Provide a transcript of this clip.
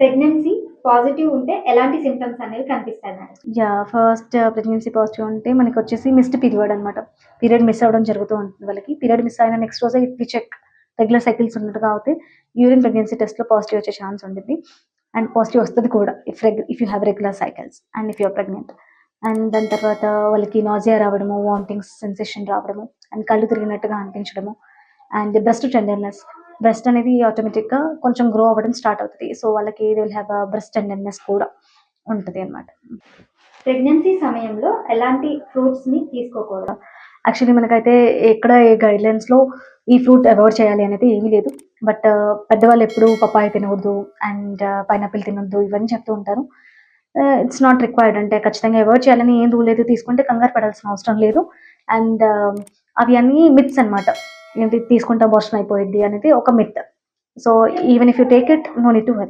Pregnancy positive ఉంటే ఎలాంటి symptoms అనేవి కనిపిస్తాయి యా ఫస్ట్ ప్రెగ్నెన్సీ పాజిటివ్ ఉంటే మనకి వచ్చేసి మిస్డ్ పీరియడ్ అనమాట పీరియడ్ మిస్ అవ్వడం జరుగుతూ ఉంటుంది వాళ్ళకి. పీరియడ్ మిస్ అయిన నెక్స్ట్ రోజే ఇఫ్ చెక్ రెగ్యులర్ సైకిల్స్ ఉన్నట్టుగా అయితే యూరిన్ ప్రెగ్నెన్సీ టెస్ట్లో పాజిటివ్ వచ్చే ఛాన్స్ ఉంటుంది అండ్ పాజిటివ్ వస్తుంది కూడా if if you have regular cycles and if you're pregnant and దాని తర్వాత వాళ్ళకి నాజియా రావడము వామిటింగ్స్ సెన్సేషన్ రావడము అండ్ కళ్ళు తిరిగినట్టుగా అనిపించడము అండ్ బ్రెస్ట్ టెండర్నెస్ బ్రెస్ట్ అనేది ఆటోమేటిక్గా కొంచెం గ్రో అవ్వడం స్టార్ట్ అవుతుంది. సో వాళ్ళకి they will have breast tenderness కూడా ఉంటుంది అనమాట ప్రెగ్నెన్సీ సమయంలో ఎలాంటి ఫ్రూట్స్ని తీసుకోకూడదు? యాక్చువల్లీ మనకైతే ఎక్కడ ఏ గైడ్లైన్స్లో ఈ ఫ్రూట్ అవాయిడ్ చేయాలి అనేది ఏమీ లేదు. బట్ పెద్దవాళ్ళు ఎప్పుడు పపాయ తినవద్దు అండ్ పైనాపిల్ తినొద్దు ఇవన్నీ చెప్తూ ఉంటారు. ఇట్స్ నాట్ రిక్వైర్డ్ అంటే ఖచ్చితంగా అవాయిడ్ చేయాలని ఏం రూల్ లేదు తీసుకుంటే కంగారు పడాల్సిన అవసరం లేదు. అండ్ అవి అన్నీ మిత్స్ అనమాట ఏంటి తీసుకుంటే అబార్షన్ అయిపోయింది అనేది ఒక myth so even if you take it no need to worry